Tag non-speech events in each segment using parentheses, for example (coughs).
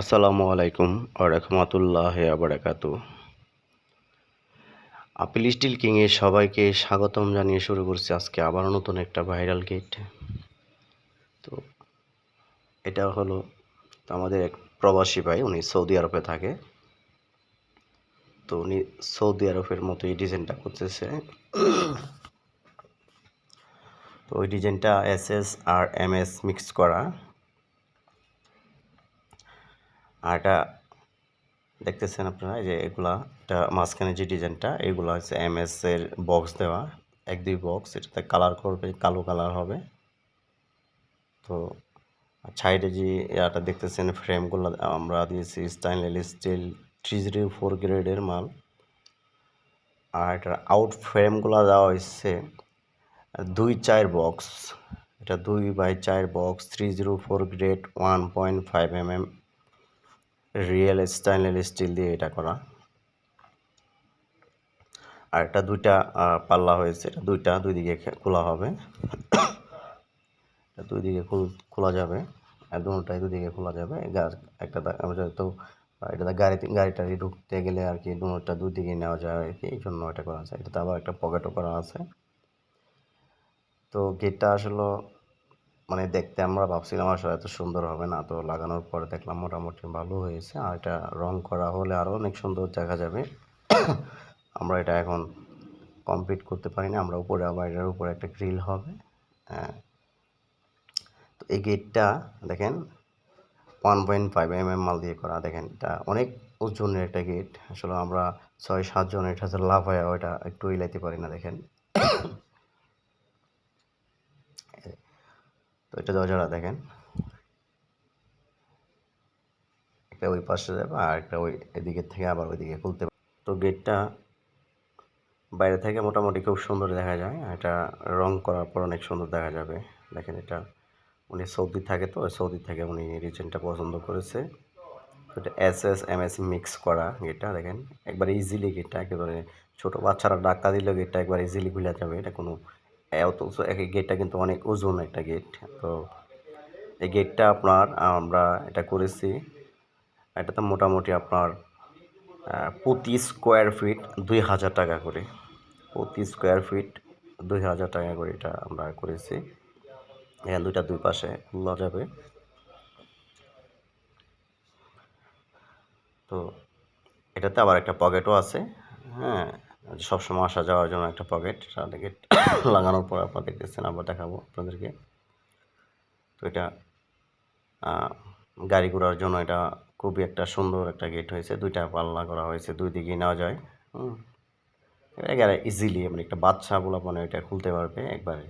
আসসালামু আলাইকুম রহমতুল্লাহ আবরাকাতু appeal still কিংয়ে সবাইকে স্বাগতম জানিয়ে শুরু করছি আজকে আবার নতুন একটা ভাইরাল গেট। তো এটা হলো আমাদের এক প্রবাসী ভাই, উনি সৌদি আরবে থাকে। তো উনি সৌদি আরবের মতো এই ডিজাইনটা করতেছে। তো ওই ডিজাইনটা এস এস আর এম এস মিক্স করা। আর এটা দেখতেছেন আপনারা যে এগুলা, এটা মাঝখানে যে ডিজাইনটা, এগুলো হচ্ছে এম এর বক্স দেওয়া, এক, দুই বক্স এটাতে কালার করবে, কালো কালার হবে। তো সাইডে যে ইয়াটা দেখতেছেন ফ্রেমগুলো আমরা দিয়েছি stainless steel three zero four গ্রেডের মাল। আর এটার আউট ফ্রেমগুলো দেওয়া হয়েছে, দুই, চার বক্স এটা দুই বাই চার box three zero four grade one point five M M real stainless steel দিয়ে এটা করা। আর এটা দুইটা পাল্লা হয়েছে। এটা দুইটা, দুই দিকে খোলা হবে। দুই দিকে খোলা যাবে। আর দুটাই দুই দিকে খোলা যাবে। একটা তো এটা গাড়ি টাড়ি ঢুকতে গেলে আর কি দুটা দুই দিকে নেওয়া যায় আর কি। এই জন্য এটা করা আছে। এটাতে আবার একটা পকেটও করা আছে। তো গেটটা আসলে মানে দেখতে আমরা ভাবছিলাম আসলে এত সুন্দর হবে না। তো লাগানোর পরে দেখলাম মোটামুটি ভালো হয়েছে। আর এটা রং করা হলে আরও অনেক সুন্দর দেখা যাবে। আমরা এটা এখন কমপ্লিট করতে পারি না আমরা উপরে, আবার এটার উপরে একটা গ্রিল হবে। হ্যাঁ। তো এই গেটটা দেখেন one point five M M মাল দিয়ে করা। দেখেন, এটা অনেক ওজনের একটা গেট আসলে আমরা ছয় সাতজন এটা লাভ হয় ওইটা একটু ইলাইতে পারি না, দেখেন। তো এটা দরজাটা দেখেন। একটা ওই পাশে যাবে আর একটা ওই এদিকের থেকে আবার ওইদিকে খুলতে তো গেটটা বাইরে থেকে মোটামুটি খুব সুন্দর দেখা যায়। এটা রং করার পর অনেক সুন্দর দেখা যাবে। দেখেন এটা উনি সৌদি থাকে তো সৌদি থেকে উনি রিজেনটা পছন্দ করেছে। এটা S S, M S mix করা গেটটা, দেখেন। একবার ইজিলি গেটটা একেবারে ছোটো বাচ্চারা ডাক্কা দিলেও গেটটা একবার ইজিলি খুলে যাবে। এটা কোনো অথচ এক গেটটা কিন্তু অনেক ওজন একটা গেট তো এই গেটটা আপনার, আমরা এটা করেছি। এটাতে মোটামুটি আপনার প্রতি স্কোয়ার ফিট দুই হাজার টাকা করে। প্রতি স্কোয়ার ফিট দুই হাজার টাকা করে এটা আমরা করেছি। এখানে দুইটা দুই পাশে খোলা যাবে। তো এটাতে আবার একটা পকেটও আছে হ্যাঁ। সবসময় আসা যাওয়ার জন্য একটা পকেট গেট (coughs) লাগানোর পর আপনারা দেখতেছেন, আবার দেখাবো আপনাদেরকে। তো এটা গাড়ি ঘোড়ার জন্য এটা খুবই একটা সুন্দর একটা গেট হয়েছে। দুইটা পাল্লা করা হয়েছে, দুই দিকেই নেওয়া যায়। হুম। একেবারে ইজিলি মানে একটা বাচ্চা বলা মানে এটা খুলতে পারবে একবারে।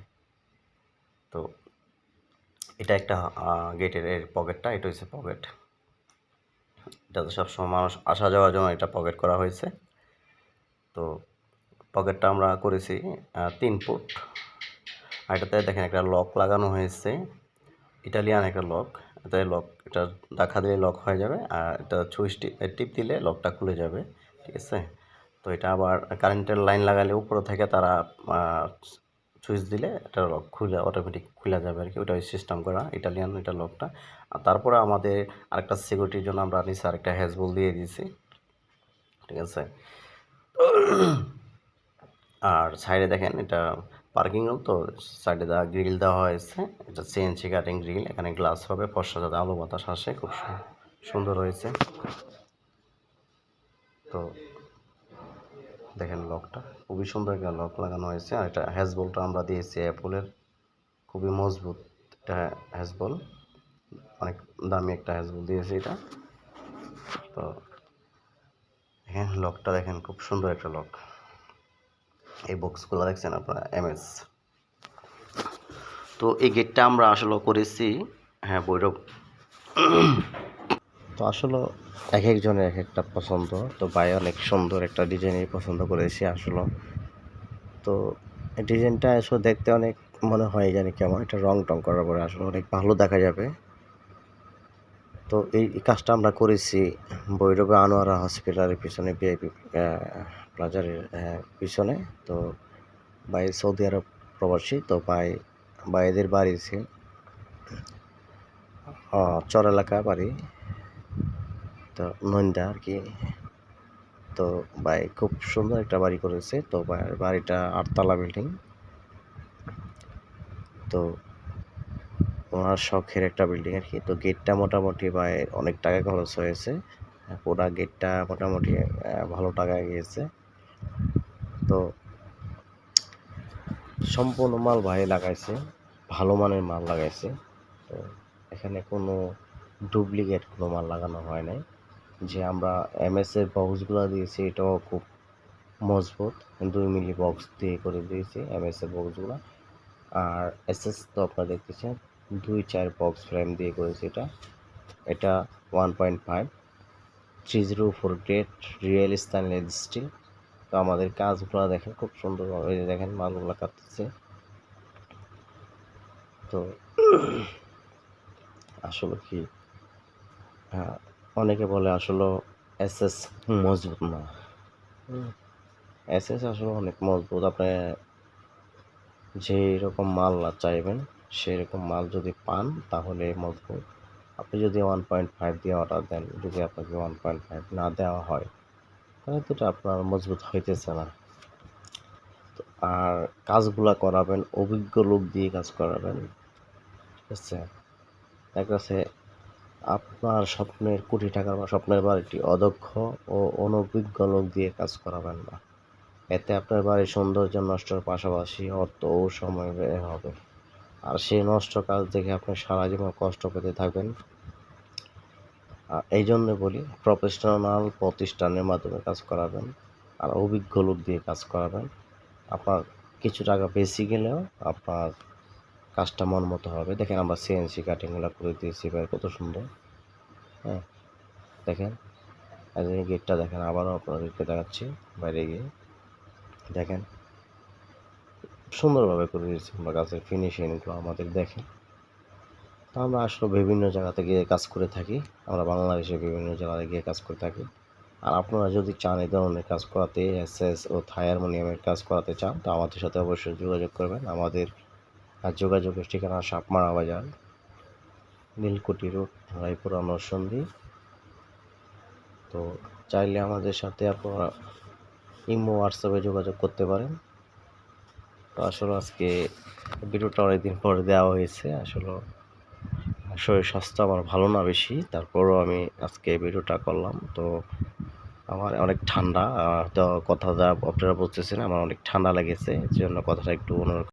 তো এটা একটা গেটের এর পকেটটা এটা হচ্ছে পকেট এটা তো সবসময় মানুষ আসা যাওয়ার জন্য এটা পকেট করা হয়েছে। তো পকেটটা আমরা করেছি তিন ফুট। আর এটাতে দেখেন একটা লক লাগানো হয়েছে ইটালিয়ান একটা লক এটাতে লক এটা দেখা দিলে লক হয়ে যাবে, আর এটা সুইচ টিপ দিলে লকটা খুলে যাবে, ঠিক আছে? তো এটা আবার কারেন্টের লাইন লাগালে উপরে থেকে তারা সুইচ দিলে এটা লক খুলে অটোমেটিক খুলে যাবে আর কি। ওটা সিস্টেম করা ইটালিয়ান এটা লকটা আর তারপরে আমাদের আরেকটা সিকিউরিটির জন্য আমরা নিচে আরেকটা হ্যাজবল দিয়ে দিয়েছি, ঠিক আছে? আর সাইডে দেখেন এটা পার্কিং রুম, তো সাইডে দেওয়া গ্রিল দেওয়া হয়েছে, এটা সিএনসি কাটিং গ্রিল, এখানে গ্লাস হবে, ফর্সা যাতে আলো বাতাস আসে, খুব সুন্দর হয়েছে। তো দেখেন লকটা, খুবই সুন্দর একটা লক লাগানো হয়েছে, আর এটা হ্যাজবলটা আমরা দিয়েছি অ্যাপলের, খুবই মজবুত এটা হ্যাজবল অনেক দামি একটা হ্যাজবল দিয়েছি এটা। তো হ্যাঁ লকটা দেখেন, খুব সুন্দর একটা লক এই বক্সগুলো দেখছেন আপনারা? এমএস তো এই গেটটা আমরা আসলে করেছি হ্যাঁ বৈরব তো আসলে এক একজনের এক একটা পছন্দ। তো ভাই অনেক সুন্দর একটা ডিজাইনই পছন্দ করেছি আসলে। তো ডিজাইনটা আসলে দেখতে অনেক মনে হয় জানি কেমন এটা রং টং করার পরে আসলে অনেক ভালো দেখা যাবে। তো এই কাজটা আমরা করেছি বৈরবে আনোয়ারা হসপিটালের পিছনে বিআইপি প্লাজারের পিছনে। তো ভাই সৌদি আরব প্রবাসী, তো ভাই, ভাইদের বাড়ি চর এলাকা বাড়ি, তো নন্দা আর কি। তো ভাই খুব সুন্দর একটা বাড়ি করেছে, তো বাড়িটা আটতলা বিল্ডিং। তো ওনার শখের একটা বিল্ডিং আর কি তো গেটটা মোটামুটি ভাই অনেক টাকা খরচ হয়েছে। পুরা গেটটা মোটামুটি ভালো টাকায় গিয়েছে। তো সম্পূর্ণ মাল ভাই লাগাইছে। ভালো মানের মাল লাগাইছে। তো এখানে কোনো ডুপ্লিকেট কোনো মাল লাগানো হয় নাই। যে আমরা এমএস এর বক্সগুলো দিয়েছি, এটাও খুব মজবুত। দুই মিলি বক্স দিয়ে করে দিয়েছি এমএস এর বক্সগুলো আর এস এস তো আপনারা দেখতেছেন দুই চার বক্স ফ্রেম দিয়ে করেছি এটা। এটা one point five three zero four grade real stainless steel তো আমাদের কাজগুলো দেখেন খুব সুন্দরভাবে দেখেন মালগুলো কাটতেছে। তো আসলে কি হ্যাঁ, অনেকে বলে আসলে এস এস মজবুত না। এস এস আসলে অনেক মজবুত আপনি যেই রকম মাল চাইবেন সেই রকম মাল যদি পান, তাহলে মজবুত আপনি যদি ওয়ান পয়েন্ট ফাইভ দিয়ে অর্ডার দেন, যদি আপনাকে ওয়ান পয়েন্ট ফাইভ না দেওয়া হয়, তাহলে তো এটা আপনার মজবুত হইতেছে না। তো আর কাজগুলা করাবেন, অভিজ্ঞ লোক দিয়ে কাজ করাবেন, ঠিক আছে? দেখা আপনার স্বপ্নের কোটি টাকার বা স্বপ্নের বাড়িটি অদক্ষ ও অনভিজ্ঞ লোক দিয়ে কাজ করাবেন না। এতে আপনার বাড়ির সৌন্দর্য নষ্টের পাশাপাশি অর্থ ও সময় ব্যয় হবে। আর সেই নষ্ট কাজ দেখে আপনি সারা জীবন কষ্ট পেতে থাকবেন। আর এই জন্য বলি প্রফেশনাল প্রতিষ্ঠানের মাধ্যমে কাজ করাবেন আর অভিজ্ঞ লোক দিয়ে কাজ করাবেন। আপনার কিছু টাকা বেশি গেলেও আপনার কাজটা মন মতো হবে। দেখেন আমরা সিএনসি কাটিংগুলো করে দিয়েছি ভাই, কত সুন্দর। হ্যাঁ দেখেন, এই গেটটা দেখেন, আবারও আপনাদেরকে দেখাচ্ছি বাইরে গিয়ে। দেখেন সুন্দরভাবে করে দিয়েছি আমরা কাজের ফিনিশিংগুলো আমাদের দেখেন। তো আমরা আসলে বিভিন্ন জায়গাতে গিয়ে কাজ করে থাকি। আমরা বাংলাদেশে বিভিন্ন জায়গাতে গিয়ে কাজ করে থাকি। আর আপনারা যদি চান এই ধরনের কাজ করাতে এস এস ও থাই হারমোনিয়ামের কাজ করাতে চান, তো আমাদের সাথে অবশ্যই যোগাযোগ করবেন। আমাদের যোগাযোগের ঠিকানা সাপমারা বাজার নীলকুঠি রোড, রায়পুরা নরসন্দী তো চাইলে আমাদের সাথে আপনারা ইমো, হোয়াটসঅ্যাপে যোগাযোগ করতে পারেন। আসলে আজকে ভিডিওটা অনেকদিন পরে দেওয়া হয়েছে। আসলে শরীর স্বাস্থ্য আমার ভালো না বেশি, তারপরও আমি আজকে ভিডিওটা করলাম। তো আমার অনেক ঠান্ডা তো কথা যা আপনারা বুঝতেছেন আমার অনেক ঠান্ডা লেগেছে জন্য কথাটা একটু অন্য